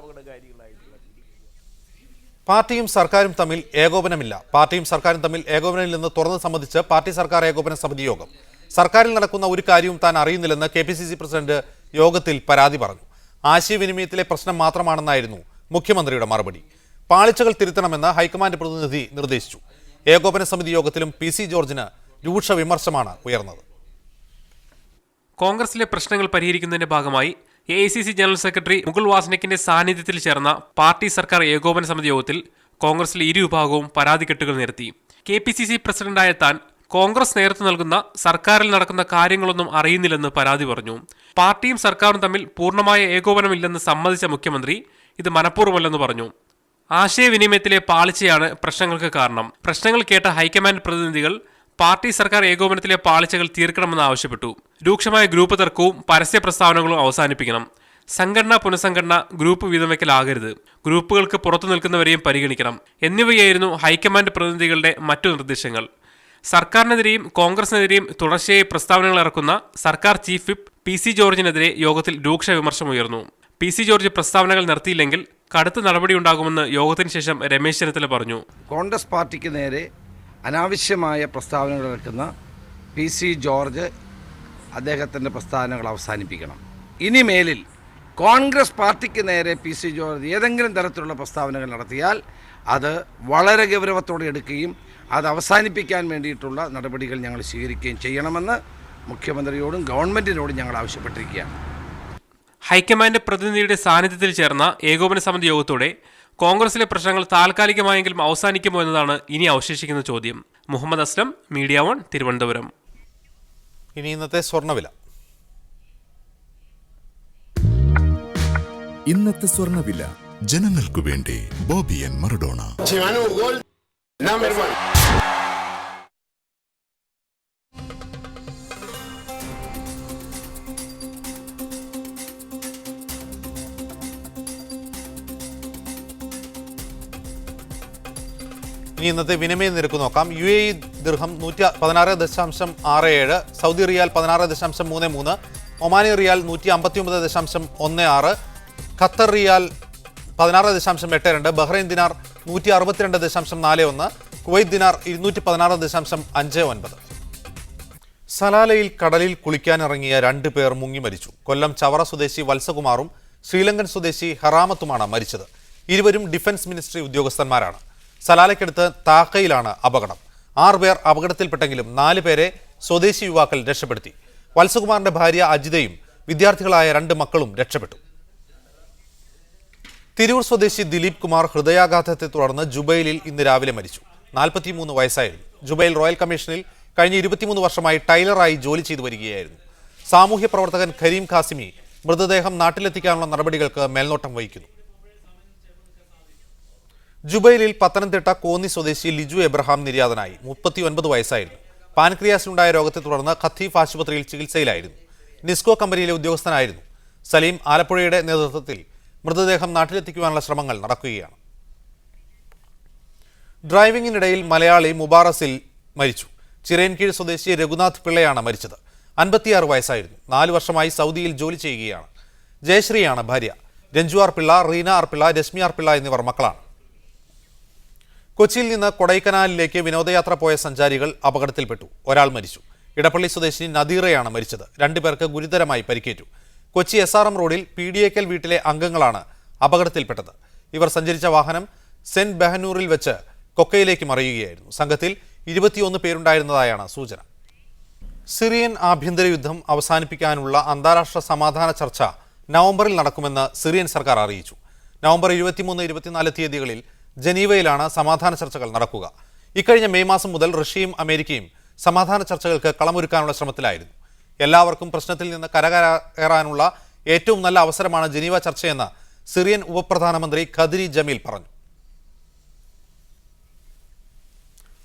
അപകടകാരികളായിട്ടുള്ള പാർട്ടിയും സർക്കാരും തമ്മിൽ ഏകോപനമില്ല. പാർട്ടിയും സർക്കാരും തമ്മിൽ ഏകോപനമിൽ നിന്ന് തുറന്ന് സംബന്ധിച്ച് പാർട്ടി സർക്കാർ ഏകോപന സമിതി യോഗം. സർക്കാരിൽ നടക്കുന്ന ഒരു കാര്യവും താൻ അറിയുന്നില്ലെന്ന് K P C C president യോഗത്തിൽ പരാതി പറഞ്ഞു. ആശയവിനിമയത്തിലെ പ്രശ്നം മാത്രമാണെന്നായിരുന്നു മുഖ്യമന്ത്രിയുടെ മറുപടി. പാളിച്ചകൾ തിരുത്തണമെന്ന് ഹൈക്കമാൻഡ് പ്രതിനിധി നിർദ്ദേശിച്ചു. ഏകോപന സമിതി യോഗത്തിലും പി സി ജോർജിന് രൂക്ഷ വിമർശമാണ് ഉയർന്നത്. കോൺഗ്രസിലെ പ്രശ്നങ്ങൾ പരിഹരിക്കുന്നതിന്റെ ഭാഗമായി A I C C general secretary Mukul വാസ്നിക്കിന്റെ സാന്നിധ്യത്തിൽ ചേർന്ന പാർട്ടി സർക്കാർ ഏകോപന സമിതി യോഗത്തിൽ കോൺഗ്രസിലെ ഇരു വിഭാഗവും പരാതിക്കെട്ടുകൾ നിരത്തി. കെ പി സി സി പ്രസിഡന്റായ താൻ കോൺഗ്രസ് നേതൃത്വം നൽകുന്ന സർക്കാരിൽ നടക്കുന്ന കാര്യങ്ങളൊന്നും അറിയുന്നില്ലെന്ന് പരാതി പറഞ്ഞു. പാർട്ടിയും സർക്കാരും തമ്മിൽ പൂർണമായ ഏകോപനമില്ലെന്ന് സമ്മതിച്ച മുഖ്യമന്ത്രി ഇത് മനഃപൂർവമല്ലെന്ന് പറഞ്ഞു. ആശയവിനിമയത്തിലെ പാളിച്ചയാണ് പ്രശ്നങ്ങൾക്ക് കാരണം. പ്രശ്നങ്ങൾ കേട്ട ഹൈക്കമാൻഡ് പ്രതിനിധികൾ പാർട്ടി സർക്കാർ ഏകോപനത്തിലെ പാളിച്ചകൾ തീർക്കണമെന്ന് ആവശ്യപ്പെട്ടു. രൂക്ഷമായ ഗ്രൂപ്പ് തർക്കവും പരസ്യ പ്രസ്താവനകളും അവസാനിപ്പിക്കണം. സംഘടന പുനഃസംഘടന ഗ്രൂപ്പ് വീതം വയ്ക്കലാകരുത് ഗ്രൂപ്പുകൾക്ക് പുറത്തു നിൽക്കുന്നവരെയും പരിഗണിക്കണം. എന്നിവയായിരുന്നു ഹൈക്കമാൻഡ് പ്രതിനിധികളുടെ മറ്റു നിർദ്ദേശങ്ങൾ. സർക്കാരിനെതിരെയും കോൺഗ്രസിനെതിരെയും തുടർച്ചയായി പ്രസ്താവനകൾ ഇറക്കുന്ന സർക്കാർ ചീഫ് വിപ്പ് പി സി ജോർജിനെതിരെ യോഗത്തിൽ രൂക്ഷ വിമർശമുയർന്നു പി സി ജോർജ് പ്രസ്താവനകൾ നിർത്തിയില്ലെങ്കിൽ കടുത്ത നടപടിയുണ്ടാകുമെന്ന് യോഗത്തിന് ശേഷം രമേശ് ചെന്നിത്തല പറഞ്ഞു. കോൺഗ്രസ് പാർട്ടിക്ക് നേരെ അനാവശ്യമായ പ്രസ്താവനകൾ ഇറക്കുന്ന പി സി ജോർജ് അദ്ദേഹത്തിന്റെ പ്രസ്താവനകൾ അവസാനിപ്പിക്കണം. ഇനി മേലിൽ കോൺഗ്രസ് പാർട്ടിക്ക് നേരെ പി സി ജോർജ് ഏതെങ്കിലും തരത്തിലുള്ള പ്രസ്താവനകൾ നടത്തിയാൽ അത് വളരെ ഗൗരവത്തോടെ എടുക്കുകയും അത് അവസാനിപ്പിക്കാൻ വേണ്ടിയിട്ടുള്ള നടപടികൾ ഞങ്ങൾ സ്വീകരിക്കുകയും ചെയ്യണമെന്ന് മുഖ്യമന്ത്രിയോടും ഗവൺമെന്റിനോടും ഞങ്ങൾ ആവശ്യപ്പെട്ടിരിക്കുകയാണ്. ഹൈക്കമാൻഡ് പ്രതിനിധിയുടെ സാന്നിധ്യത്തിൽ ചേർന്ന ഏകോപന സമിതി യോഗത്തോടെ കോൺഗ്രസിലെ പ്രശ്നങ്ങൾ താൽക്കാലികമായെങ്കിലും അവസാനിക്കുമോ എന്നതാണ് ഇനി അവശേഷിക്കുന്ന ചോദ്യം. Muhammad Aslam media one Thiruvananthapuram. ഇനി ഇന്നത്തെ സ്വർണവില ഇന്നത്തെ സ്വർണവില ജനങ്ങൾക്കു വേണ്ടി ബോബിയൻ മറഡോണ. ഇനി ഇന്നത്തെ വിനിമയ നിരക്ക് നോക്കാം. യു എ ഇ ദിർഹം നൂറ്റി പതിനാറ് ദശാംശം ആറ് ഏഴ് സൗദി റിയാൽ പതിനാറ് ദശാംശം മൂന്ന് മൂന്ന് ഒമാനി റിയാൽ നൂറ്റി അമ്പത്തി ഒമ്പത് ദശാംശം ഒന്ന് ആറ് ഖത്തർ റിയാൽ പതിനാറ് ദശാംശം എട്ട് രണ്ട് ബഹ്റൈൻ ദിനാർ നൂറ്റി അറുപത്തിരണ്ട് ദശാംശം നാല് ഒന്ന് കുവൈറ്റ് ദിനാർ ഇരുന്നൂറ്റി പതിനാറ് ദശാംശം അഞ്ച് ഒൻപത്. സലാലയിൽ കടലിൽ കുളിക്കാനിറങ്ങിയ രണ്ട് പേർ മുങ്ങി മരിച്ചു. കൊല്ലം ചവറ സ്വദേശി വത്സകുമാറും ശ്രീലങ്കൻ സ്വദേശി ഹറാമത്തുമാണ് മരിച്ചത്. ഇരുവരും ഡിഫൻസ് മിനിസ്ട്രി ഉദ്യോഗസ്ഥന്മാരാണ്. സലാലയ്ക്കടുത്ത് താക്കയിലാണ് അപകടം. ആറ് പേർ അപകടത്തിൽപ്പെട്ടെങ്കിലും നാല് പേരെ സ്വദേശി യുവാക്കൾ രക്ഷപ്പെടുത്തി. വത്സകുമാറിന്റെ ഭാര്യ അജിതയും വിദ്യാർത്ഥികളായ രണ്ട് മക്കളും രക്ഷപ്പെട്ടു. തിരൂർ സ്വദേശി ദിലീപ് കുമാർ ഹൃദയാഘാതത്തെ തുടർന്ന് ജുബൈലിൽ ഇന്ന് രാവിലെ മരിച്ചു. നാൽപ്പത്തിമൂന്ന് വയസ്സായിരുന്നു. ജുബൈൽ റോയൽ കമ്മീഷനിൽ കഴിഞ്ഞ ഇരുപത്തിമൂന്ന് വർഷമായി ടൈലറായി ജോലി ചെയ്തു വരികയായിരുന്നു. സാമൂഹ്യ പ്രവർത്തകൻ ഖരീം ഖാസിമി മൃതദേഹം നാട്ടിലെത്തിക്കാനുള്ള നടപടികൾക്ക് മേൽനോട്ടം വഹിക്കുന്നു. ജുബൈലിൽ പത്തനംതിട്ട കോന്നി സ്വദേശി ലിജു എബ്രഹാം നിര്യാതനായി. മുപ്പത്തി ഒൻപത് വയസ്സായിരുന്നു. പാൻക്രിയാസിനുണ്ടായ രോഗത്തെ തുടർന്ന് ഖത്തീഫ് ആശുപത്രിയിൽ ചികിത്സയിലായിരുന്നു. നിസ്കോ കമ്പനിയിലെ ഉദ്യോഗസ്ഥനായിരുന്നു. സലീം ആലപ്പുഴയുടെ നേതൃത്വത്തിൽ മൃതദേഹം നാട്ടിലെത്തിക്കുവാനുള്ള ശ്രമങ്ങൾ നടക്കുകയാണ്. ഡ്രൈവിംഗിനിടയിൽ മലയാളി മുബാറസിൽ മരിച്ചു. ചിറയൻകീഴ് സ്വദേശി രഘുനാഥ് പിള്ളയാണ് മരിച്ചത്. അൻപത്തിയാറ് വയസ്സായിരുന്നു. നാല് വർഷമായി സൗദിയിൽ ജോലി ചെയ്യുകയാണ്. ജയശ്രീയാണ് ഭാര്യ. Ranju R Pillai Reena R Pillai Rashmi R Pillai എന്നിവർ മക്കളാണ്. കൊച്ചിയിൽ നിന്ന് കൊടൈക്കനാലിലേക്ക് വിനോദയാത്ര പോയ സഞ്ചാരികൾ അപകടത്തിൽപ്പെട്ടു. ഒരാൾ മരിച്ചു. ഇടപ്പള്ളി സ്വദേശിനി നദീറയാണ് മരിച്ചത്. രണ്ടുപേർക്ക് ഗുരുതരമായി പരിക്കേറ്റു. കൊച്ചി എസ് ആർ എം റോഡിൽ പി ഡി എക്കൽ വീട്ടിലെ അംഗങ്ങളാണ് അപകടത്തിൽപ്പെട്ടത്. ഇവർ സഞ്ചരിച്ച വാഹനം സെന്റ് ബെഹനൂറിൽ വെച്ച് കൊക്കയിലേക്ക് മറിയുകയായിരുന്നു. സംഘത്തിൽ ഇരുപത്തിയൊന്ന് പേരുണ്ടായിരുന്നതായാണ് സൂചന. സിറിയൻ ആഭ്യന്തര യുദ്ധം അവസാനിപ്പിക്കാനുള്ള അന്താരാഷ്ട്ര സമാധാന ചർച്ച നവംബറിൽ നടക്കുമെന്ന് സിറിയൻ സർക്കാർ അറിയിച്ചു. നവംബർ ഇരുപത്തിമൂന്ന് ഇരുപത്തിനാല് തീയതികളിൽ ജനീവയിലാണ് സമാധാന ചർച്ചകൾ നടക്കുക. ഇക്കഴിഞ്ഞ മെയ് മാസം മുതൽ റഷ്യയും അമേരിക്കയും സമാധാന ചർച്ചകൾക്ക് കളമൊരുക്കാനുള്ള ശ്രമത്തിലായിരുന്നു. എല്ലാവർക്കും പ്രശ്നത്തിൽ നിന്ന് കരകയറാനുള്ള ഏറ്റവും നല്ല അവസരമാണ് ജനീവ ചർച്ചയെന്ന് സിറിയൻ ഉപപ്രധാനമന്ത്രി ഖദരി ജമീൽ പറഞ്ഞു.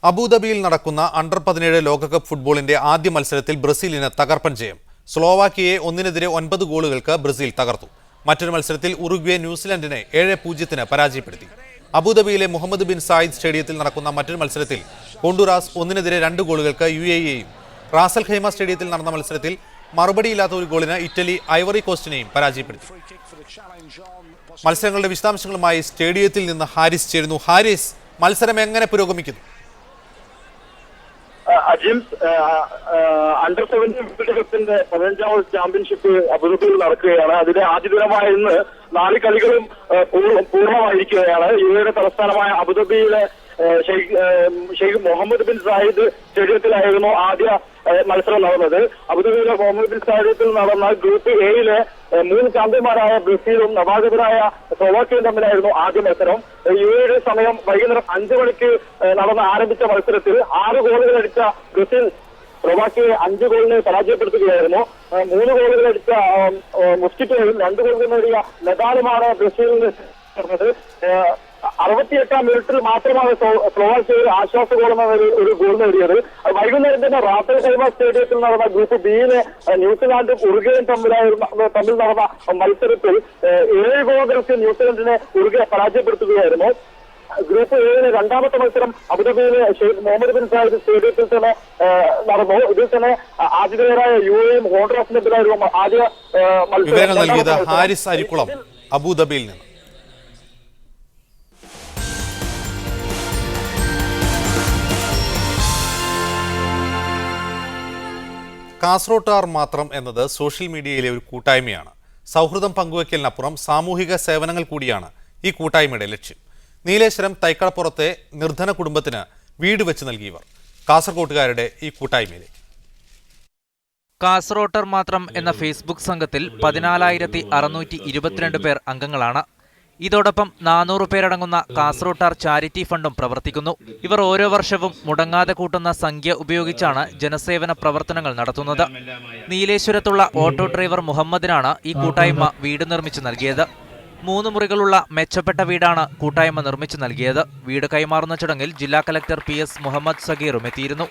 അബുദാബിയിൽ നടക്കുന്ന അണ്ടർ പതിനേഴ് ലോകകപ്പ് ഫുട്ബോളിന്റെ ആദ്യ മത്സരത്തിൽ ബ്രസീലിന് തകർപ്പൻ ജയം. സ്ലോവാക്കിയെ ഒന്നിനെതിരെ ഒൻപത് ഗോളുകൾക്ക് ബ്രസീൽ തകർത്തു. മറ്റൊരു മത്സരത്തിൽ ഉറുഗ്വേ ന്യൂസിലൻഡിനെ ഏഴ് പൂജ്യത്തിന് പരാജയപ്പെടുത്തി. അബുദാബിയിലെ മുഹമ്മദ് ബിൻ സായിദ് സ്റ്റേഡിയത്തിൽ നടക്കുന്ന മറ്റൊരു മത്സരത്തിൽ ഹോണ്ടുറാസ് ഒന്നിനെതിരെ രണ്ട് ഗോളുകൾക്ക് യു എ എയും റാസൽ ഖൈമ സ്റ്റേഡിയത്തിൽ നടന്ന മത്സരത്തിൽ മറുപടിയില്ലാത്ത ഒരു ഗോളിന് ഇറ്റലി ഐവറി കോസ്റ്റിനെയും പരാജയപ്പെടുത്തി. മത്സരങ്ങളുടെ വിശദാംശങ്ങളുമായി സ്റ്റേഡിയത്തിൽ നിന്ന് ഹാരിസ് ചേരുന്നു. ഹാരിസ് മത്സരം എങ്ങനെ പുരോഗമിക്കുന്നു? അജിംസ് അണ്ടർ സെവന്റീൻ വേൾഡ് കപ്പിന്റെ പതിനഞ്ചാമത് ചാമ്പ്യൻഷിപ്പ് അബുദാബിയിൽ നടക്കുകയാണ്. അതിന്റെ ആദ്യ ദിനമായ ഇന്ന് നാല് കളികളും പൂർണമായിരിക്കുകയാണ്. യുഎയുടെ തലസ്ഥാനമായ അബുദാബിയിലെ ഷെയ്ഖ് മുഹമ്മദ് ബിൻ സാഹിദ് സ്റ്റേഡിയത്തിലായിരുന്നു ആദ്യ മത്സരം നടന്നത്. അബുദാബിയിലെ മുഹമ്മദ് ബിൻ സാഹിദത്തിൽ നടന്ന ഗ്രൂപ്പ് എയിലെ മൂന്ന് ചാമ്പ്യന്മാരായ ബ്രസീലും നവാഗതരായ സ്ലോവാക്യയും തമ്മിലായിരുന്നു ആദ്യ മത്സരം. യു എയുടെ സമയം വൈകുന്നേരം അഞ്ചു മണിക്ക് നടന്ന ആരംഭിച്ച മത്സരത്തിൽ ആറ് ഗോളുകൾ അടിച്ച ബ്രസീൽ സ്ലോവാക്യയെ അഞ്ച് ഗോളിന് പരാജയപ്പെടുത്തുകയായിരുന്നു. മൂന്ന് ഗോളുകൾ അടിച്ച മുസ്കിറ്റോയും രണ്ട് ഗോളുകൾ നേടിയ നെതാലുമാണ് ബ്രസീലിന് അറുപത്തിയെട്ടാം മിനിറ്റിൽ മാത്രമാണ് സ്ലോവാക്കിയ ഒരു ആശ്വാസ എന്ന ഒരു- ഗോൾ നേടിയത്. വൈകുന്നേരം തന്നെ റാഫേൽ കൈമ സ്റ്റേഡിയത്തിൽ നടന്ന ഗ്രൂപ്പ് ബിയിലെ ന്യൂസിലാൻഡ് ഉറുഗയും തമ്മിലായിരുന്ന തമ്മിൽ നടന്ന മത്സരത്തിൽ ഏഴ് ഗോളുകൾക്ക് ന്യൂസിലൻഡിനെ ഉറുകെ പരാജയപ്പെടുത്തുകയായിരുന്നു. ഗ്രൂപ്പ് എയിലെ രണ്ടാമത്തെ മത്സരം അബുദാബിയിലെ ഷെയ്ഖ് മുഹമ്മദ് ബിൻ സാഹിദ് സ്റ്റേഡിയത്തിൽ തന്നെ നടന്നു. ഇതിൽ തന്നെ ആതിഥേയരായ യു എയും ഹോണ്ടറാസിനെതിരായിരുന്നു ആദ്യ മത്സരം. ഹാരിസ് അരിക്കുളം അബുദാബിയിൽ നിന്ന്. കാസർഗോട്ടുകാർ മാത്രം എന്നത് സോഷ്യൽ മീഡിയയിലെ ഒരു കൂട്ടായ്മയാണ്. സൗഹൃദം പങ്കുവയ്ക്കലിനപ്പുറം സാമൂഹിക സേവനങ്ങൾ കൂടിയാണ് ഈ കൂട്ടായ്മയുടെ ലക്ഷ്യം. നീലേശ്വരം തൈക്കളപ്പുറത്തെ നിർധന കുടുംബത്തിന് വീട് വെച്ച് നൽകിയവർ കാസർഗോട്ടുകാരുടെ ഈ കൂട്ടായ്മയിലേക്ക്. കാസറോട്ടർ മാത്രം എന്ന ഫേസ്ബുക്ക് സംഘത്തിൽ പതിനാലായിരത്തി അറുന്നൂറ്റി ഇരുപത്തിരണ്ട് പേർ അംഗങ്ങളാണ് ഇതോടൊപ്പം നാനൂറ് പേരടങ്ങുന്ന കാസർോട്ടാർ ചാരിറ്റി ഫണ്ടും പ്രവർത്തിക്കുന്നു. ഇവർ ഓരോ വർഷവും മുടങ്ങാതെ കൂട്ടുന്ന സംഖ്യ ഉപയോഗിച്ചാണ് ജനസേവന പ്രവർത്തനങ്ങൾ നടത്തുന്നത്. നീലേശ്വരത്തുള്ള ഓട്ടോ ഡ്രൈവർ മുഹമ്മദിനാണ് ഈ കൂട്ടായ്മ വീട് നിർമ്മിച്ചു നൽകിയത്. മൂന്ന് മുറികളുള്ള മെച്ചപ്പെട്ട വീടാണ് കൂട്ടായ്മ നിർമ്മിച്ചു നൽകിയത്. വീട് കൈമാറുന്ന ചടങ്ങിൽ ജില്ലാ കലക്ടർ പി എസ് മുഹമ്മദ് സഗീറും എത്തിയിരുന്നു.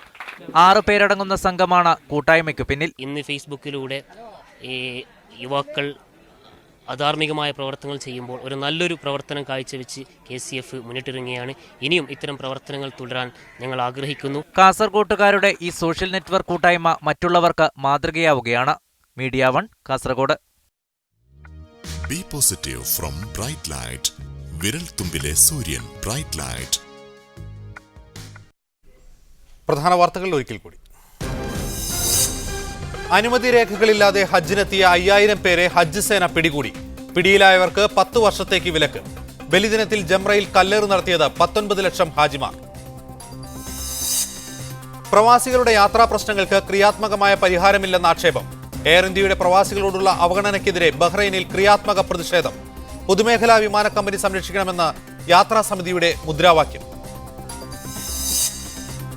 ആറ് പേരടങ്ങുന്ന സംഘമാണ് കൂട്ടായ്മയ്ക്ക് പിന്നിൽ. ഇന്ന് ഫേസ്ബുക്കിലൂടെ യുവാക്കൾ അധാർമികമായ പ്രവർത്തനങ്ങൾ ചെയ്യുമ്പോൾ ഒരു നല്ലൊരു പ്രവർത്തനം കാഴ്ചവെച്ച് കെ സി എഫ് മുന്നിട്ടിറങ്ങിയാണ് ഇനിയും ഇത്തരം പ്രവർത്തനങ്ങൾ തുടരാൻ ഞങ്ങൾ ആഗ്രഹിക്കുന്നു. കാസർകോട്ടുകാരുടെ ഈ സോഷ്യൽ നെറ്റ്വർക്ക് കൂട്ടായ്മ മറ്റുള്ളവർക്ക് മാതൃകയാവുകയാണ്. Media one Kasaragod. Be positive from bright light വിരൽ തുമ്പിലെ സൂര്യൻ ബ്രൈറ്റ് ലൈറ്റ് പ്രധാന വാർത്തകൾ ഒരിക്കൽ കൂടി. അനുമതി രേഖകളില്ലാതെ ഹജ്ജിനെത്തിയ അയ്യായിരം പേരെ ഹജ്ജ് സേന പിടികൂടി. പിടിയിലായവർക്ക് പത്ത് വർഷത്തേക്ക് വിലക്ക്. ബലിദിനത്തിൽ ജംറയിൽ കല്ലേറ് നടത്തിയത് പത്തൊൻപത് ലക്ഷം ഹാജിമാർ. പ്രവാസികളുടെ യാത്രാ പ്രശ്നങ്ങൾക്ക് ക്രിയാത്മകമായ പരിഹാരമില്ലെന്ന ആക്ഷേപം. എയർ ഇന്ത്യയുടെ പ്രവാസികളോടുള്ള അവഗണനയ്ക്കെതിരെ ബഹ്റൈനിൽ ക്രിയാത്മക പ്രതിഷേധം. പൊതുമേഖലാ വിമാന കമ്പനി സംരക്ഷിക്കണമെന്ന് യാത്രാ സമിതിയുടെ മുദ്രാവാക്യം.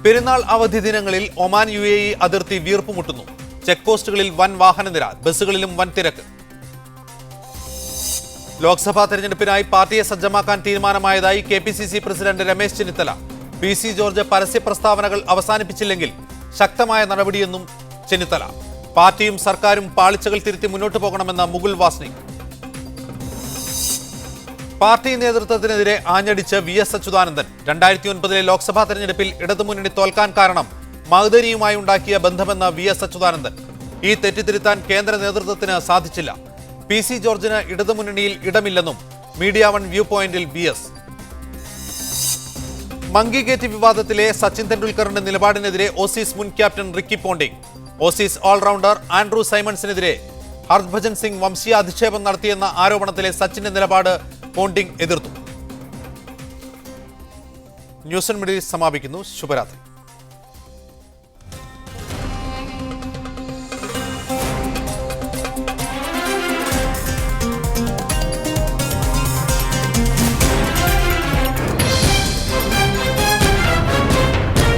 പെരുന്നാൾ അവധി ദിനങ്ങളിൽ ഒമാൻ യു അതിർത്തി വീർപ്പുമുട്ടുന്നു. ചെക്ക് പോസ്റ്റുകളിൽ വൻ വാഹനനിര ബസ്സുകളിലും വൻ തിരക്ക്. ലോക്സഭാ തെരഞ്ഞെടുപ്പിനായി പാർട്ടിയെ സജ്ജമാക്കാൻ തീരുമാനമായതായി K P C C president Ramesh Chennithala. P C George പരസ്യ പ്രസ്താവനകൾ അവസാനിപ്പിച്ചില്ലെങ്കിൽ ശക്തമായ നടപടിയെന്നും ചെന്നിത്തല. പാർട്ടിയും സർക്കാരും പാളിച്ചകൾ തിരുത്തി മുന്നോട്ട് പോകണമെന്ന മുകുൾ വാസ്നിക്. പാർട്ടി നേതൃത്വത്തിനെതിരെ ആഞ്ഞടിച്ച് വി എസ് അച്യുതാനന്ദൻ രണ്ടായിരത്തി ഒൻപതിലെ ലോക്സഭാ തെരഞ്ഞെടുപ്പിൽ ഇടതുമുന്നണി തോൽക്കാൻ കാരണം മഹദനിയുമായി ഉണ്ടാക്കിയ ബന്ധമെന്ന വി എസ് അച്യുതാനന്ദൻ. ഈ തെറ്റിദ്ധരുത്താൻ കേന്ദ്ര നേതൃത്വത്തിന് സാധിച്ചില്ല. പി സി ജോർജിന് ഇടതുമുന്നണിയിൽ ഇടമില്ലെന്നും മീഡിയ വൺ വ്യൂ പോയിന്റിൽ വി എസ്. മങ്കി ഗേറ്റ് വിവാദത്തിലെ സച്ചിൻ തെണ്ടുൽക്കറിന്റെ നിലപാടിനെതിരെ ഓസീസ് മുൻ captain Ricky Ponting Aussies allrounder Andrew സൈമൺസിനെതിരെ Harbhajan Singh വംശീയ അധിക്ഷേപം നടത്തിയെന്ന ആരോപണത്തിലെ സച്ചിന്റെ നിലപാട് പോണ്ടിംഗ് എതിർത്തു. ന്യൂസ് മീഡിയ സമാപിക്കുന്നു. ശുഭരാത്രി.